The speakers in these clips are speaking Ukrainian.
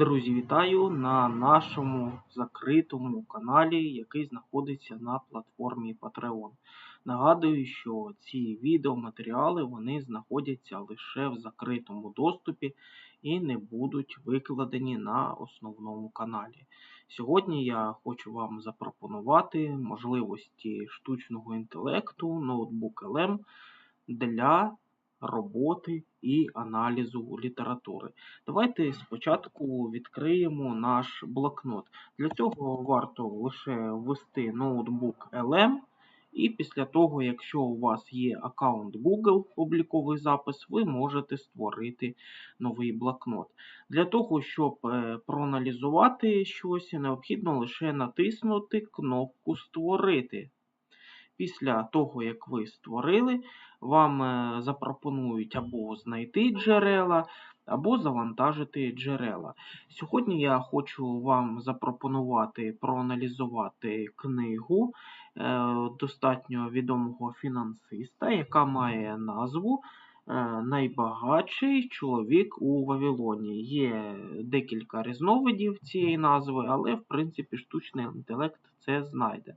Друзі, вітаю на нашому закритому каналі, який знаходиться на платформі Patreon. Нагадую, що ці відеоматеріали вони знаходяться лише в закритому доступі і не будуть викладені на основному каналі. Сьогодні я хочу вам запропонувати можливості штучного інтелекту ноутбук LM для роботи і аналізу літератури. Давайте спочатку відкриємо наш блокнот. Для цього варто лише ввести ноутбук LM. І після того, якщо у вас є аккаунт Google, обліковий запис, ви можете створити новий блокнот. Для того, щоб е, проаналізувати щось, необхідно лише натиснути кнопку Створити. Після того, як ви створили, вам е, запропонують або знайти джерела, або завантажити джерела. Сьогодні я хочу вам запропонувати проаналізувати книгу е, достатньо відомого фінансиста, яка має назву найбагатший чоловік у Вавилоні. Є декілька різновидів цієї назви, але, в принципі, штучний інтелект це знайде.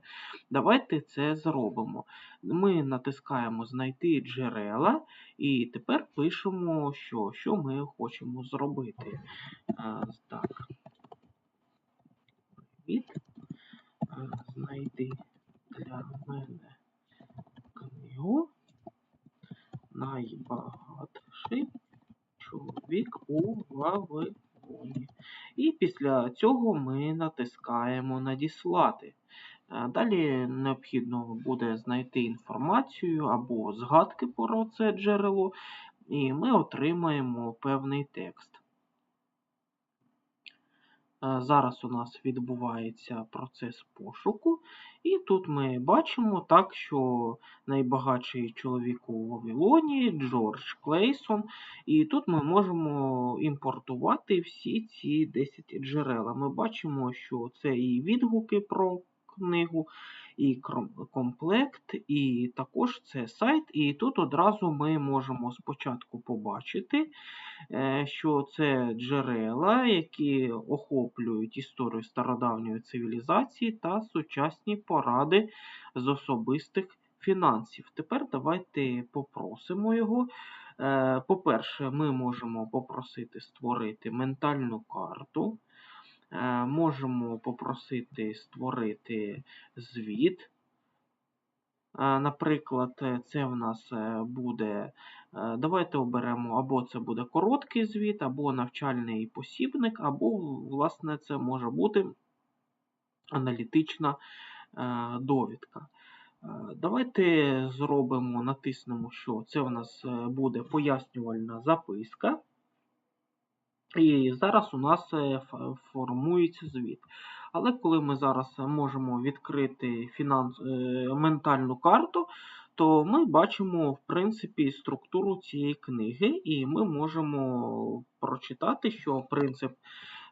Давайте це зробимо. Ми натискаємо Знайти джерела, і тепер пишемо, що що ми хочемо зробити. Е, так. Від е, знайти для мене книгу найбагатший чоловік у Вавилоні. І після цього ми натискаємо Надіслати. Е, далі необхідно буде знайти інформацію або згадки про це джерело, і ми отримаємо певний текст. Е, зараз у нас відбувається процес пошуку, і тут ми бачимо так, що найбагатший чоловік у Вавилоні Джордж Клейсон. І тут ми можемо імпортувати всі ці 10 джерела. Ми бачимо, що це і відгуки про книгу, і комплект, і також це сайт. І тут одразу ми можемо спочатку побачити, е, що це джерела, які охоплюють історію стародавньої цивілізації та сучасні поради з особистих фінансів. Тепер давайте попросимо його. Е, по-перше, ми можемо попросити створити ментальну карту. Е, можемо попросити створити звіт. Е, наприклад, це в нас е, буде, давайте оберемо, або це буде короткий звіт, або навчальний посібник, або, власне, це може бути аналітична довідка. Давайте зробимо, натиснемо, що це у нас буде пояснювальна записка. І зараз у нас е, формується звіт. Але коли ми зараз можемо відкрити фінанс... Е, ментальну карту, то ми бачимо, в принципі, структуру цієї книги, і ми можемо прочитати, що принцип.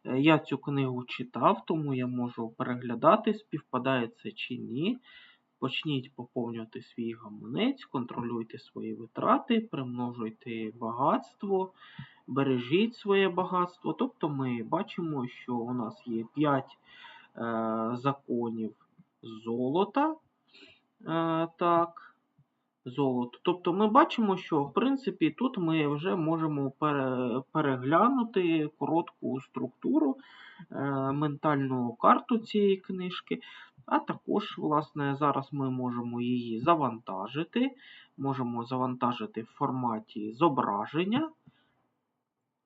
Е, я цю книгу читав, тому я можу переглядати, співпадає це чи ні. Почніть поповнювати свій гаманець, контролюйте свої витрати, примножуйте багатство, бережіть своє багатство. Тобто ми бачимо, що у нас є 5 е, законів золота. Е, так, золото. Тобто ми бачимо, що в принципі тут ми вже можемо пере, переглянути коротку структуру, е, ментальну карту цієї книжки. А також, власне, зараз ми можемо її завантажити. Можемо завантажити в форматі зображення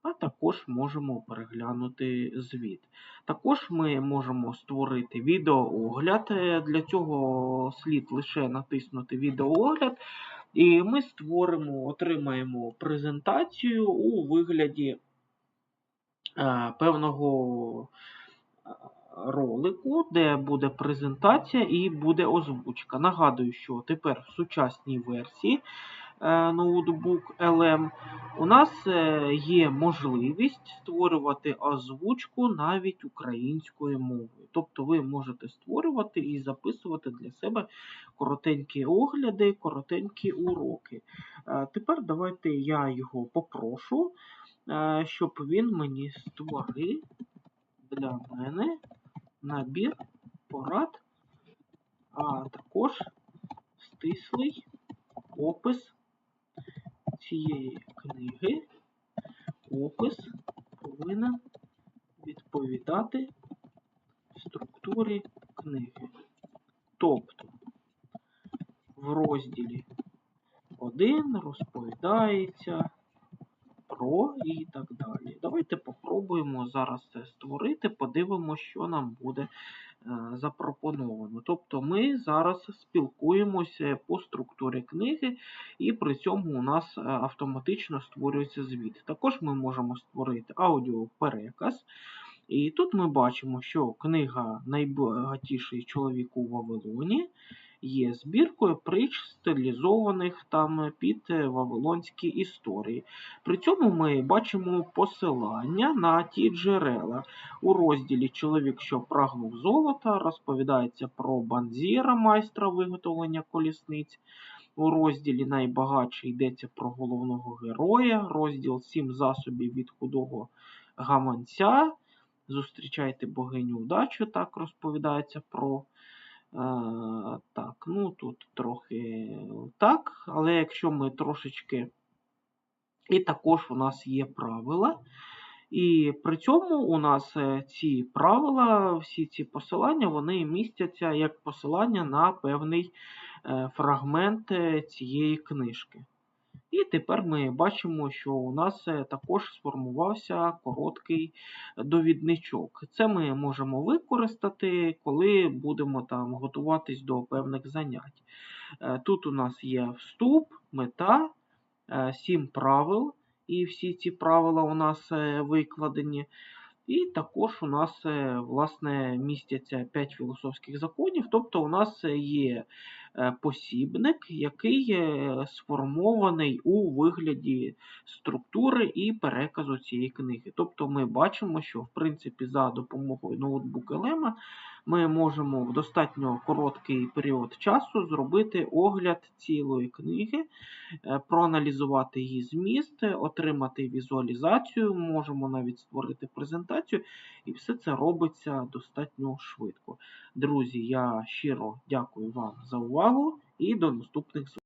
а також можемо переглянути звіт. Також ми можемо створити відеоогляд. Е, для цього слід лише натиснути відеоогляд, і ми створимо, отримаємо презентацію у вигляді е, певного е, ролику, де буде презентація і буде озвучка. Нагадую, що тепер в сучасній версії. Е, ноутбук LM, у нас е, є можливість створювати озвучку навіть українською мовою. Тобто ви можете створювати і записувати для себе коротенькі огляди, коротенькі уроки. Е, тепер давайте я його попрошу, щоб він мені створив для мене набір порад, а також стислий опис цієї книги. Опис повинен відповідати структурі книги. Тобто в розділі 1 розповідається про і так далі. Давайте попробуємо зараз це створити, подивимося, що нам буде запропоновано. Тобто ми зараз спілкуємося по структурі книги, і при цьому у нас е, автоматично створюється звіт. Також ми можемо створити аудіопереказ. І тут ми бачимо, що книга Найбагатіший чоловік у Вавилоні є збіркою притч, стилізованих там під е, вавилонські історії. При цьому ми бачимо посилання на ті джерела. У розділі Чоловік, що прагнув золота, розповідається про банзіра, майстра виготовлення колісниць. У розділі Найбагатший йдеться про головного героя, розділ Сім засобів від худого гаманця. Зустрічайте богиню удачу, так розповідається про. Так, ну тут трохи так, але якщо ми трошечки. І також у нас є правила. І при цьому у нас е, ці правила, всі ці посилання, вони містяться як посилання на певний е, фрагмент е, цієї книжки. І тепер ми бачимо, що у нас е, також сформувався короткий довідничок. Це ми можемо використати, коли будемо там готуватись до певних занять. Е, Тут у нас є вступ, мета, е, сім правил, і всі ці правила у нас викладені. І також у нас власне містяться 5 філософських законів, тобто у нас є посібник, який е, сформований у вигляді структури і переказу цієї книги. Тобто ми бачимо, що в принципі за допомогою ноутбук Елема ми можемо в достатньо короткий період часу зробити огляд цілої книги, е, проаналізувати її зміст, отримати візуалізацію, можемо навіть створити презентацію, і все це робиться достатньо швидко. Друзі, я щиро дякую вам за увагу і до наступних зустрічей.